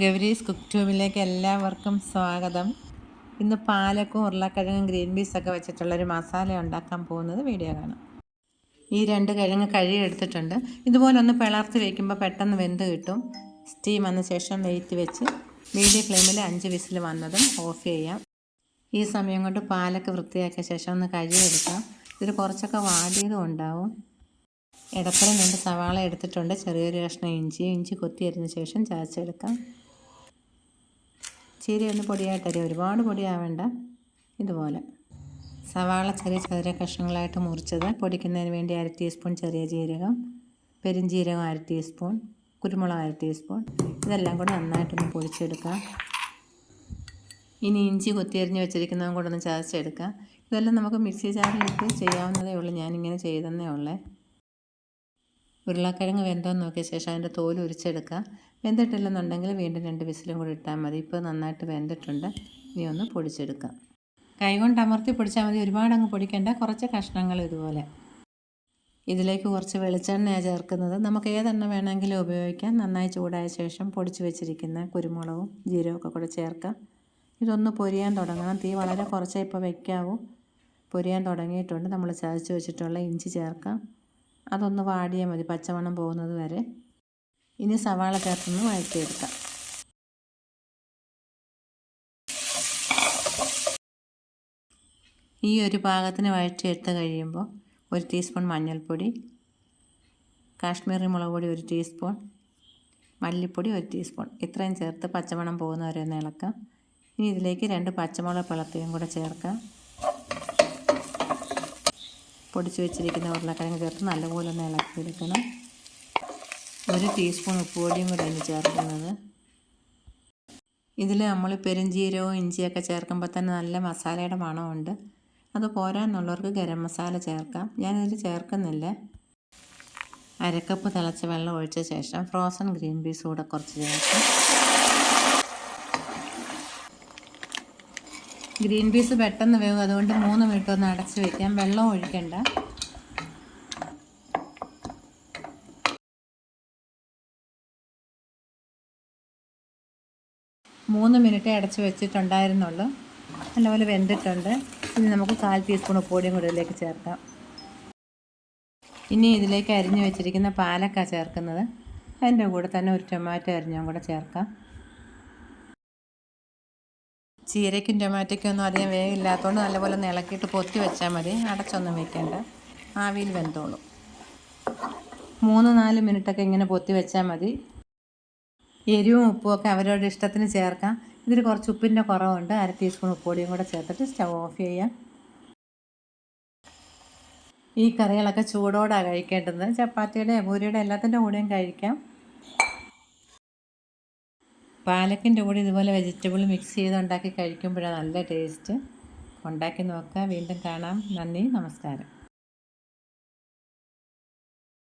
Gowri's cook ട്യൂബിലേക്ക് എല്ലാവർക്കും സ്വാഗതം. ഇന്ന് പാലക്കും ഉരുളക്കിഴങ്ങും ഗ്രീൻ പീസൊക്കെ വെച്ചിട്ടുള്ളൊരു മസാല ഉണ്ടാക്കാൻ പോകുന്നത് വീഡിയോ കാണാം. ഈ രണ്ട് കിഴങ്ങ് കഴുകി എടുത്തിട്ടുണ്ട്. ഇതുപോലെ ഒന്ന് പിളർത്തി വയ്ക്കുമ്പോൾ പെട്ടെന്ന് വെന്ത് കിട്ടും. സ്റ്റീം വന്ന ശേഷം വെയിറ്റ് വെച്ച് മീഡിയം ഫ്ലെയിമിൽ അഞ്ച് വിസിൽ വന്നതും ഓഫ് ചെയ്യാം. ഈ സമയം കൊണ്ട് പാലൊക്കെ വൃത്തിയാക്കിയ ശേഷം ഒന്ന് കഴുകിയെടുക്കാം. ഇതിൽ കുറച്ചൊക്കെ വാടിയതും ഉണ്ടാവും. ഇടത്തരം രണ്ട് സവാള എടുത്തിട്ടുണ്ട്. ചെറിയൊരു കഷ്ണം ഇഞ്ചി ഇഞ്ചി കൊത്തി അരിഞ്ഞ ശേഷം ചാച്ചെടുക്കാം ചീര ഒന്ന് പൊടിയായിട്ടരിയും ഒരുപാട് പൊടിയാവേണ്ട. ഇതുപോലെ. സവാള ചെറിയ ചെറിയ കഷ്ണങ്ങളായിട്ട് മുറിച്ചത്. പൊടിക്കുന്നതിന് വേണ്ടി അര ടീസ്പൂൺ ചെറിയ ജീരകം. പെരുംജീരകം അര ടീസ്പൂൺ. കുരുമുളക് അര ടീസ്പൂൺ. ഇതെല്ലാം കൂടെ നന്നായിട്ടൊന്ന് പൊടിച്ചെടുക്കാം. ഇനി ഇഞ്ചി കൊത്തിയരിഞ്ഞ് വെച്ചിരിക്കുന്നതും കൂടെ ഒന്ന് ചതച്ചെടുക്കാം. ഇതെല്ലാം നമുക്ക് മിക്സി ജാറിലിട്ട് ചെയ്യാവുന്നതേ ഉള്ളൂ. ഞാനിങ്ങനെ ചെയ്തെന്നേ ഉള്ളേ. ഉരുളക്കിഴങ്ങ് വെന്തോന്ന് നോക്കിയ ശേഷം അതിന്റെ തോൽ ഉരിച്ചെടുക്കുക. വെന്തിട്ടില്ലെന്നുണ്ടെങ്കിൽ വീണ്ടും രണ്ട് വിസിലും കൂടി ഇട്ടാൽ മതി. ഇപ്പോൾ നന്നായിട്ട് വെന്തിട്ടുണ്ട്. ഇനി ഒന്ന് പൊടിച്ചെടുക്കാം കൈകൊണ്ട് അമർത്തി പൊടിച്ചാൽ മതി. ഒരുപാട് അങ്ങ് പൊടിക്കേണ്ട. കുറച്ച് കഷ്ണങ്ങൾ ഇതുപോലെ. ഇതിലേക്ക് കുറച്ച് വെളിച്ചെണ്ണയാണ് ചേർക്കുന്നത്. നമുക്ക് ഏതെണ്ണ വേണമെങ്കിലും ഉപയോഗിക്കാം. നന്നായി ചൂടായ ശേഷം പൊടിച്ച് വെച്ചിരിക്കുന്ന കുരുമുളകും ജീരകമൊക്കെ കൂടെ ചേർക്കാം. ഇതൊന്ന് പൊരിയാൻ തുടങ്ങണം. തീ വളരെ കുറച്ചേ ഇപ്പോൾ വയ്ക്കാവൂ പൊരിയാൻ തുടങ്ങിയിട്ടുണ്ട്. നമ്മൾ ചതച്ച് വെച്ചിട്ടുള്ള ഇഞ്ചി ചേർക്കാം. അതൊന്ന് വാടിയാൽ മതി പച്ചമണം പോകുന്നത് വരെ. ഇനി സവാള ചേർത്തൊന്ന് വഴറ്റിയെടുക്കാം. ഈ ഒരു പാകത്തിന് വഴറ്റിയെടുത്ത് കഴിയുമ്പോൾ ഒരു ടീസ്പൂൺ മഞ്ഞൾപ്പൊടി കാശ്മീരി മുളക് പൊടി ഒരു ടീസ്പൂൺ മല്ലിപ്പൊടി ഒരു ടീസ്പൂൺ ഇത്രയും ചേർത്ത് പച്ചമണം പോകുന്നവരെ ഒന്ന് ഇളക്കാം. ഇനി ഇതിലേക്ക് രണ്ട് പച്ചമുളക് പിളർത്തിയും കൂടെ ചേർക്കാം. പൊടിച്ച് വെച്ചിരിക്കുന്ന ഉരുളക്കിഴങ്ങ് ചേർത്ത് നല്ലപോലെ ഒന്ന് ഇളക്കിയെടുക്കണം. ഒരു ടീസ്പൂൺ ഉപ്പുപൊടിയും അതിന് ചേർക്കുന്നത്. ഇതിൽ നമ്മൾ പെരുംജീരകവും ഇഞ്ചിയൊക്കെ ചേർക്കുമ്പോൾ തന്നെ നല്ല മസാലയുടെ മണമുണ്ട്. അത് പോരാന്നുള്ളവർക്ക് ഗരം മസാല ചേർക്കാം. ഞാനിതിൽ ചേർക്കുന്നില്ല. അരക്കപ്പ് തിളച്ച വെള്ളം ഒഴിച്ച ശേഷം ഫ്രോസൺ ഗ്രീൻ പീസ് കൂടെ കുറച്ച് ചേർക്കാം. ഗ്രീൻ പീസ് പെട്ടെന്ന് വേവും. അതുകൊണ്ട് മൂന്ന് മിനിറ്റ് ഒന്ന് അടച്ച് വെക്കാം. വെള്ളം ഒഴിക്കണ്ട. മൂന്ന് മിനിറ്റ് അടച്ച് വെച്ചിട്ടുണ്ടായിരുന്നുള്ളൂ. നല്ലപോലെ വെന്തിട്ടുണ്ട്. ഇനി നമുക്ക് കാൽ ടീസ്പൂൺ ഉപ്പുപൊടിയും കൂടെ ഇതിലേക്ക് ചേർക്കാം. ഇനി ഇതിലേക്ക് അരിഞ്ഞു വെച്ചിരിക്കുന്ന പാലക്ക ചേർക്കുന്നത്. അതിന്റെ കൂടെ തന്നെ ഒരു ടൊമാറ്റോ അരിഞ്ഞും കൂടെ ചേർക്കാം. ചീരയ്ക്കും ടൊമാറ്റോയ്ക്കും ഒന്നും അധികം വേഗമില്ലാത്തതുകൊണ്ട് നല്ലപോലെ ഒന്ന് ഇളക്കിയിട്ട് പൊത്തി വെച്ചാൽ മതി. അടച്ചൊന്നും വെക്കേണ്ട. ആവിയിൽ വെന്തോളും. മൂന്ന് നാല് മിനിറ്റൊക്കെ ഇങ്ങനെ പൊത്തി വെച്ചാൽ മതി. എരിവും ഉപ്പും ഒക്കെ അവരവരുടെ ഇഷ്ടത്തിന് ചേർക്കാം. ഇതിൽ കുറച്ച് ഉപ്പിന്റെ കുറവുണ്ട്. അര ടീസ്പൂൺ ഉപ്പുപൊടിയും കൂടെ ചേർത്തിട്ട് സ്റ്റവ് ഓഫ് ചെയ്യാം. ഈ കറികളൊക്കെ ചൂടോടാണ് കഴിക്കേണ്ടത്. ചപ്പാത്തിയുടെ പൂരിയുടെ എല്ലാത്തിന്റെ കൂടെയും കഴിക്കാം. പാലക്കിന്റെ കൂടെ ഇതുപോലെ വെജിറ്റബിൾ മിക്സ് ചെയ്ത് ഉണ്ടാക്കി കഴിക്കുമ്പോഴാണ് നല്ല ടേസ്റ്റ്. ഉണ്ടാക്കി നോക്കുക വീണ്ടും കാണാം. നന്ദി. നമസ്കാരം.